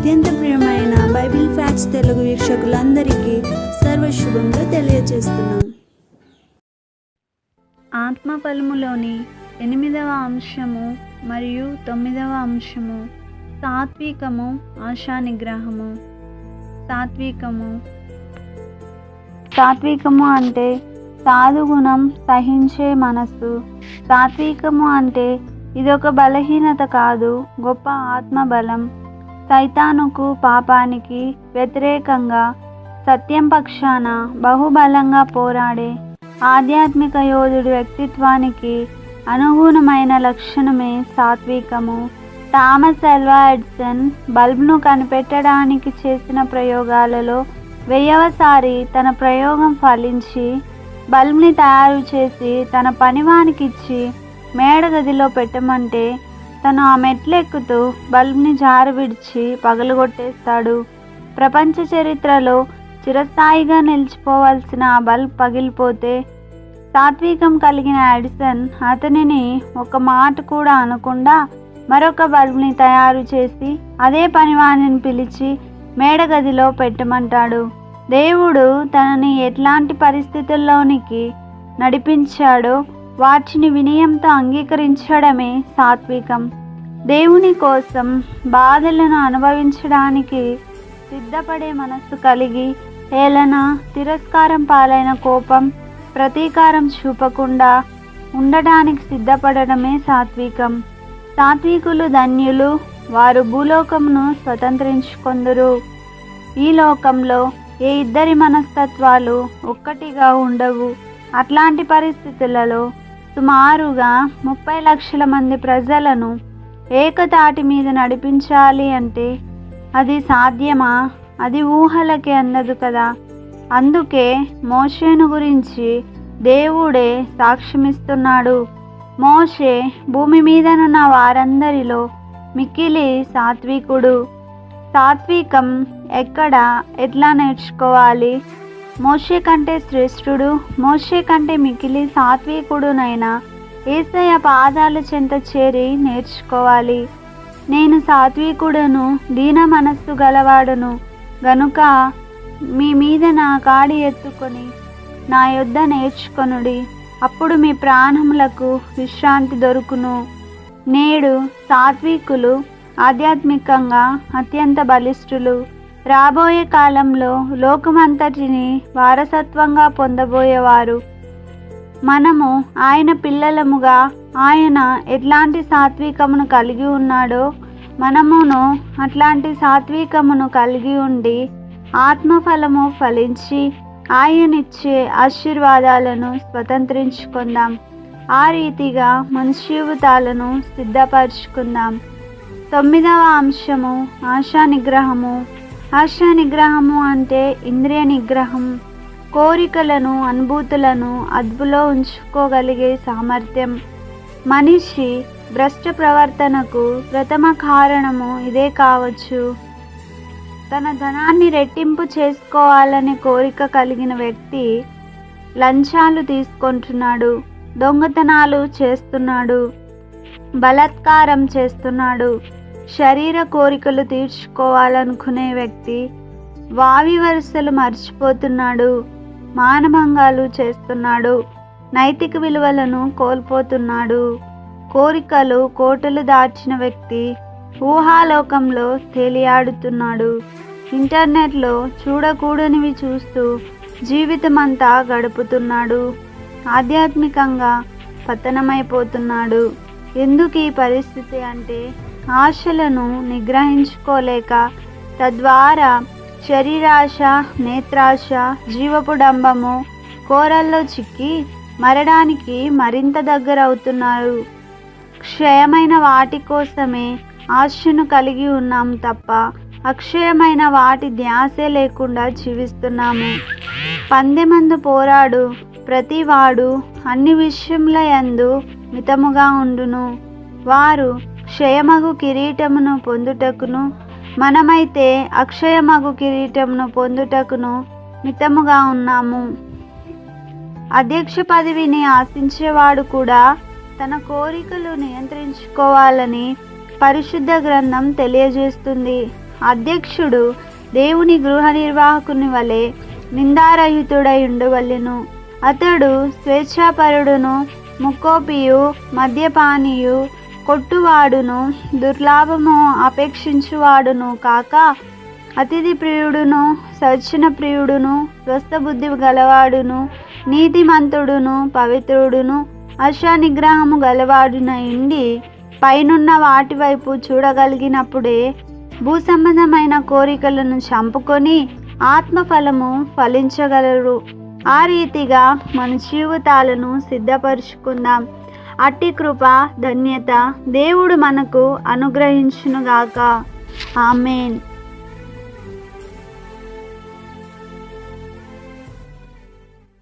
అత్యంత ప్రియమైన Bible facts Telugu వీక్షకులందరికీ సర్వశుభంగా తెలియజేస్తున్నాం. ఆత్మ ఫలములోని ఎనిమిదవ అంశము మరియు తొమ్మిదవ అంశము సాత్వికము ఆశా నిగ్రహము సాత్వికము. సాత్వికము అంటే సాధుగుణం సహించే మనస్సు. సాత్వికము అంటే ఇదొక బలహీనత కాదు గొప్ప ఆత్మబలం. సైతానుకు పాపానికి వ్యతిరేకంగా సత్యం పక్షాన బహుబలంగా పోరాడే ఆధ్యాత్మిక యోధుడి వ్యక్తిత్వానికి అనుగుణమైన లక్షణమే సాత్వికము. థామస్ ఎల్వా ఎడ్సన్ బల్బ్ను కనిపెట్టడానికి చేసిన ప్రయోగాలలో వెయ్యవసారి తన ప్రయోగం ఫలించి బల్బ్ని తయారు చేసి తన పనివానికి ఇచ్చి మేడ గదిలో పెట్టమంటే తను ఆ మెట్లెక్కుతూ బల్బ్ని జారు విడిచి పగలగొట్టేస్తాడు ప్రపంచ చరిత్రలో చిరస్థాయిగా నిలిచిపోవాల్సిన ఆ బల్బ్ పగిలిపోతే సాత్వికం కలిగిన ఎడిసన్ అతనిని ఒక మాట కూడా అనకుండా మరొక బల్బ్ని తయారు చేసి అదే పనివాణిని పిలిచి మేడగదిలో పెట్టమంటాడు. దేవుడు తనని ఎట్లాంటి పరిస్థితుల్లోనికి నడిపించాడో వాటిని వినయంతో అంగీకరించడమే సాత్వికం. దేవుని కోసం బాధలను అనుభవించడానికి సిద్ధపడే మనస్సు కలిగి ఏలన తిరస్కారం పాలైన కోపం ప్రతీకారం చూపకుండా ఉండడానికి సిద్ధపడడమే సాత్వికం. సాత్వికులు ధన్యులు వారు భూలోకమును స్వతంత్రించుకొందురు. ఈ లోకంలో ఏ ఇద్దరి మనస్తత్వాలు ఒక్కటిగా ఉండవు. అట్లాంటి పరిస్థితులలో సుమారుగా ముప్పై లక్షల మంది ప్రజలను ఏకతాటి మీద నడిపించాలి అంటే అది సాధ్యమా? అది ఊహలకే అందదు కదా. అందుకే మోషేను గురించి దేవుడే సాక్ష్యమిస్తున్నాడు. మోషే భూమి మీదనున్న వారందరిలో మిక్కిలి సాత్వికుడు. సాత్వికం ఎక్కడ ఎట్లా నేర్చుకోవాలి? మోషే కంటే శ్రేష్ఠుడు మోషే కంటే మికిలి సాత్వికుడునైనా ఏసయ పాదాల చెంత చేరి నేర్చుకోవాలి. నేను సాత్వికుడను దీన మనస్సు గలవాడును. గనుక మీ మీద నా కాడి ఎత్తుకొని నా యొద్ద నేర్చుకొనుడి. అప్పుడు మీ ప్రాణములకు విశ్రాంతి దొరుకును. నేడు సాత్వికులు ఆధ్యాత్మికంగా అత్యంత బలిష్ఠులు. రాబోయే కాలంలో లోకమంతటిని వారసత్వంగా పొందబోయేవారు. మనము ఆయన పిల్లలముగా ఆయన ఎట్లాంటి సాత్వికమును కలిగి ఉన్నాడో మనమును అట్లాంటి సాత్వికమును కలిగి ఉండి ఆత్మఫలము ఫలించి ఆయనిచ్చే ఆశీర్వాదాలను స్వతంత్రించుకుందాం. ఆ రీతిగా మంచి సిద్ధపరచుకుందాం. తొమ్మిదవ అంశము ఆశా నిగ్రహము ఆశా నిగ్రహము అంటే ఇంద్రియ నిగ్రహం కోరికలను అనుభూతులను అదుపులో ఉంచుకోగలిగే సామర్థ్యం. మనిషి భ్రష్ట ప్రవర్తనకు ప్రథమ కారణము ఇదే కావచ్చు. తన ధనాన్ని రెట్టింపు చేసుకోవాలనే కోరిక కలిగిన వ్యక్తి లంచాలు తీసుకుంటున్నాడు దొంగతనాలు చేస్తున్నాడు బలాత్కారం చేస్తున్నాడు శరీర కోరికలు తీర్చుకోవాలనుకునే వ్యక్తి వావి వరుసలు మర్చిపోతున్నాడు మానభంగాలు చేస్తున్నాడు నైతిక విలువలను కోల్పోతున్నాడు. కోరికలు కోటలు దాచిన వ్యక్తి ఊహాలోకంలో తేలియాడుతున్నాడు. ఇంటర్నెట్లో చూడకూడనివి చూస్తూ జీవితమంతా గడుపుతున్నాడు. ఆధ్యాత్మికంగా పతనమైపోతున్నాడు. ఎందుకు ఈ పరిస్థితి అంటే ఆశలను నిగ్రహించుకోలేక తద్వారా శరీరాశ నేత్రాశ జీవపు డంబము కోరల్లో చిక్కి మరడానికి మరింత దగ్గర అవుతున్నారు క్షయమైన వాటి కోసమే ఆశను కలిగి ఉన్నాం తప్ప అక్షయమైన వాటి ధ్యాసే లేకుండా జీవిస్తున్నాము. పందెమందు పోరాడు ప్రతివాడు అన్ని విషయంలో యందు మితముగా ఉండును. వారు క్షయమగు కిరీటమును పొందుటకును మనమైతే అక్షయమగు కిరీటమును పొందుటకును మితముగా ఉన్నాము. అధ్యక్ష పదవిని ఆశించేవాడు కూడా తన కోరికలు నియంత్రించుకోవాలని పరిశుద్ధ గ్రంథం తెలియజేస్తుంది. అధ్యక్షుడు దేవుని గృహ నిర్వాహకుని వలె నిందారహితుడై ఉండవలెను అతడు స్వేచ్ఛాపరుడును ముక్కోపియు మద్యపానీయు కొట్టువాడును దుర్లాభము అపేక్షించువాడును కాక అతిథి ప్రియుడును సర్చన ప్రియుడును స్వస్థ బుద్ధి గలవాడును నీతిమంతుడును పవిత్రుడును అశ నిగ్రహము గలవాడున ఇండి పైనున్న వాటి వైపు చూడగలిగినప్పుడే భూ సంబంధమైన కోరికలను చంపుకొని ఆత్మఫలము ఫలించగలరు. ఆ రీతిగా మన జీవితాలను సిద్ధపరుచుకుందాం. అట్టి కృప ధన్యత దేవుడు మనకు అనుగ్రహించునుగాక. ఆమెన్.